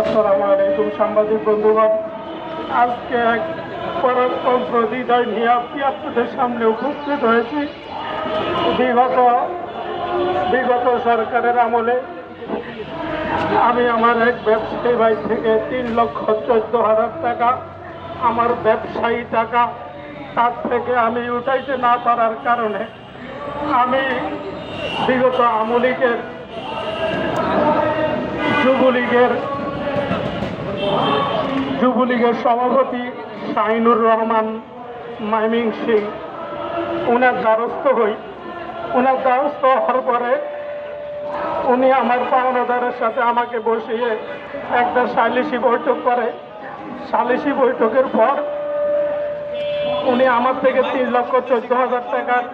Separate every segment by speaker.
Speaker 1: আসসালামু আলাইকুম, সাংবাদিক বন্ধুগণ। আজকে এক পরাক্রম প্রতিদয় নিয়ে আপনি আপনাদের সামনে উপস্থিত হয়েছি। বিগত বিগত সরকারের আমলে আমি আমার এক ব্যবসায়ী ভাই থেকে তিন লক্ষ চোদ্দ হাজার টাকা, আমার ব্যবসায়ী টাকা, তার থেকে আমি উঠাইতে না পারার কারণে আমি বিগত আমলিকের যুবলীগের যুবলীগের সভাপতি শাহিনুর রহমান মাইমিং সিং। ওনার দ্বারস্থ হই। ওনার দ্বারস্থ হওয়ার পরে উনি আমার পাওনাদারের সাথে আমাকে বসিয়ে একটা সালিসি বৈঠক করে। সালিসি বৈঠকের পর উনি আমার থেকে তিন লক্ষ চোদ্দ হাজার টাকার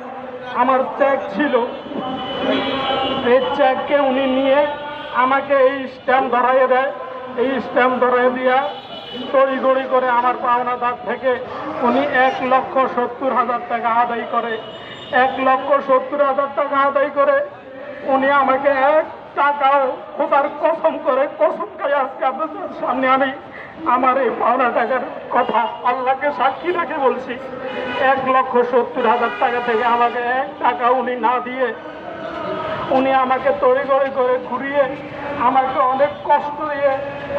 Speaker 1: আমার চেক ছিল। এই চেককে উনি নিয়ে আমাকে এই স্ট্যাম্প ধরাইয়ে দেয়। এই স্ট্যাম্প ধরাই দিয়া তড়িগড়ি করে আমার পাওনা পাওনাদার থেকে উনি এক লক্ষ সত্তর হাজার টাকা আদায় করে। এক লক্ষ সত্তর হাজার টাকা আদায় করে উনি আমাকে এক টাকাও খোদার কসম করে কসম খাই আজকে আপনাদের সামনে আমি আমার এই পাওনা টাকার কথা আল্লাহকে সাক্ষী রেখে বলছি। এক লক্ষ সত্তর হাজার টাকা থেকে আমাকে এক টাকা উনি না দিয়ে উনি আমাকে তড়িগড়ি করে ঘুরিয়ে আমাকে অনেক কষ্ট দিয়ে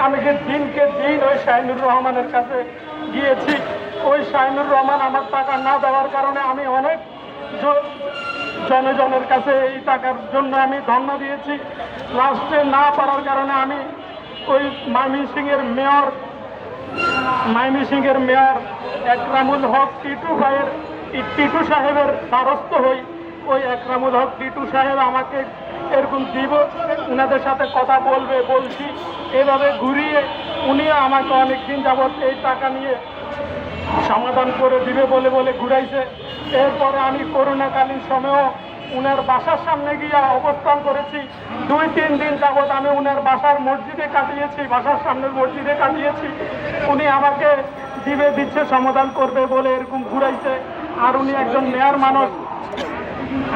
Speaker 1: আমাকে দিনকে দিন ওই শাহিনুর রহমানের কাছে গিয়েছি, ওই শাহিনুর রহমান আমার টাকা না দেওয়ার কারণে আমি অনেক জনজনের কাছে এই টাকার জন্য আমি ধন্য দিয়েছি। লাস্টে না পারার কারণে আমি ওই ময়মনসিংহের মেয়র ময়মনসিংহের মেয়র একরামুল হক টিটু ভাইয়ের, টিটু সাহেবের দ্বারস্থ হই। ওই একরামুল হক টিটু সাহেব আমাকে এরকম দিব ওনাদের সাথে কথা বলবে, বলছি, এভাবে ঘুরিয়ে উনিও আমাকে অনেক দিন যাবৎ এই টাকা নিয়ে সমাধান করে দিবে বলে বলে ঘুরাইছে। এরপরে আমি করোনাকালীন সময়েও উনার বাসার সামনে গিয়ে অবস্থান করেছি। দুই, তিন দিন যাবৎ আমি উনার বাসার মসজিদে কাটিয়েছি, বাসার সামনের মসজিদে কাটিয়েছি। উনি আমাকে দিবে, দিচ্ছে, সমাধান করবে বলে এরকম ঘুরাইছে। আর উনি একজন মেয়র মানুষ।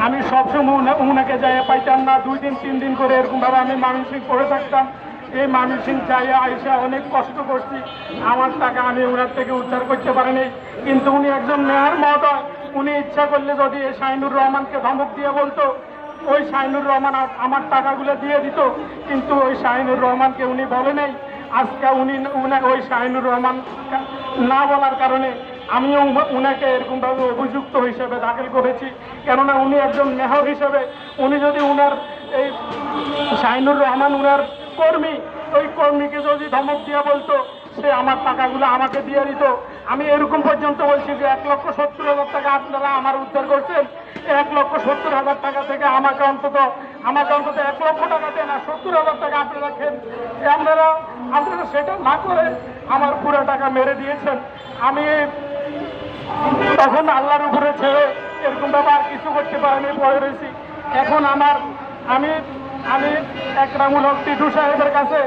Speaker 1: আমি সবসময় উনাকে যাইয়া পাইতাম না। দুই দিন, তিন দিন করে এরকমভাবে আমি মামিসিং পড়ে থাকতাম। এই মামিসিং যাইয়া আইসা অনেক কষ্ট করছি। আমার টাকা আমি ওনার থেকে উদ্ধার করতে পারিনি। কিন্তু উনি একজন মেয়র মহোদয়। উনি ইচ্ছা করলে যদি এই শাহিনুর রহমানকে ধমক দিয়ে বলতো, ওই শাহিনুর রহমান আমার টাকাগুলো দিয়ে দিত। কিন্তু ওই শাহিনুর রহমানকে উনি বলে নেই। আজকে উনি ওই শাহিনুর রহমান না বলার কারণে আমিও উনাকে এরকমভাবে অভিযুক্ত হিসেবে দাখিল করেছি। কেননা উনি একজন মেহর হিসেবে। উনি যদি উনার এই শাহিনুর রহমান উনার কর্মী, ওই কর্মীকে যদি ধমক দিয়ে বলতো, সে আমার টাকাগুলো আমাকে দিয়ে দিত। আমি এরকম পর্যন্ত বলছি যে এক লক্ষ সত্তর হাজার টাকা আপনারা আমার উদ্ধার করছেন। এক লক্ষ সত্তর হাজার টাকা থেকে আমাকে অন্তত আমাকে অন্তত এক লক্ষ টাকা দেন আর সত্তর হাজার টাকা আপনারা খেন আপনারা আপনারা সেটা না করে আমার পুরো টাকা মেরে দিয়েছেন। আমি তখন আল্লাহর উপরে ছেড়ে এরকম ব্যাপার কিছু করতে পারিনি পড়ে রয়েছি। এখন আমার, আমি আমি একরামুল হক টিটু সাহেবের কাছে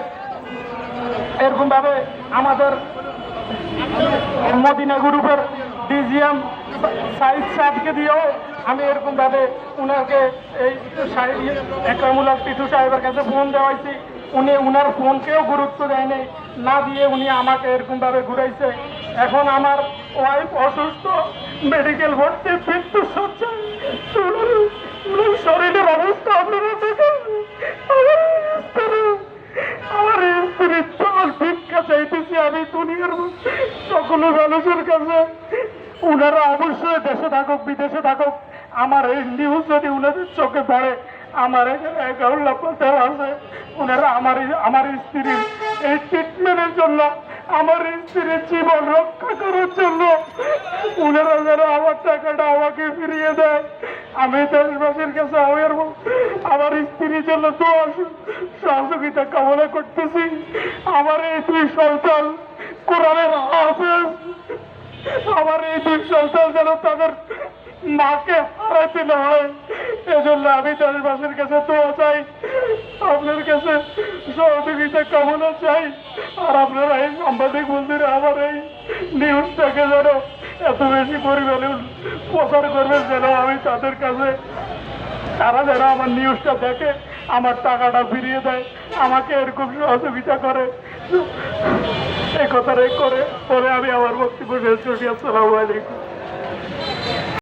Speaker 1: এরকম ভাবে আমাদের মদিনা গ্রুপের ডিজিএম সাইদ সাহেবকে দিয়েও আমি এরকম ভাবে উনাকে এই একরামুল হক টিটু সাহেবের কাছে ফোন দেওয়াইছি। উনি উনার ফোনকেও গুরুত্ব দেয়নি। না দিয়ে উনি আমাকে এরকম ভাবে ঘুরাইছে। এখন আমার ওয়াইফ অসুস্থ মেডিকেল ভর্তি, মৃত্যু উনার- উনার শরীরের অবস্থা আপনারা দেখেন। আমার স্ত্রী- চল ভিক্ষা চাইতেছি আমি দুনিয়ার সকল মানুষের কাছে। ওনারা অবশ্যই দেশে থাকুক, বিদেশে থাকুক। আমার এই নিউজ যদি ওনাদের চোখে পড়ে, আমার এখানে এগারো লক্ষ দেওয়া আছে। ওনারা আমার আমার স্ত্রীর এই ট্রিটমেন্টের জন্য আমার স্ত্রীর জীবন রক্ষা করার জন্য ওনারা যেন আমার টাকাটা আমাকে ফিরিয়ে দেয়। আমি দেশবাসীর কাছে আমার আমার স্ত্রীর জন্য সহযোগিতা কামনা করতেছি। আমার এই দুই সন্তান কোরআনের হাফেজ। আমার এই দুই সন্তান যেন তাদের মাকে হারাতে না হয়। এজন্য আমি দেশবাসীর কাছে দোয়া চাই। আপনার কাছে সহযোগিতা কামনা চাই। আর আপনারা এই সাংবাদিক বন্ধুরা আমার এই নিউজটাকে যেন এত বেশি পরিমাণে প্রচার করবেন যেন আমি তাদের কাছে তারা যেন আমার নিউজটা দেখে, আমার টাকাটা ফিরিয়ে দেয়, আমাকে এরকম সহযোগিতা করে। এই কথাটাই করে, পরে আমি আমার বক্তব্য শেষ করছি। আসসালামু আলাইকুম।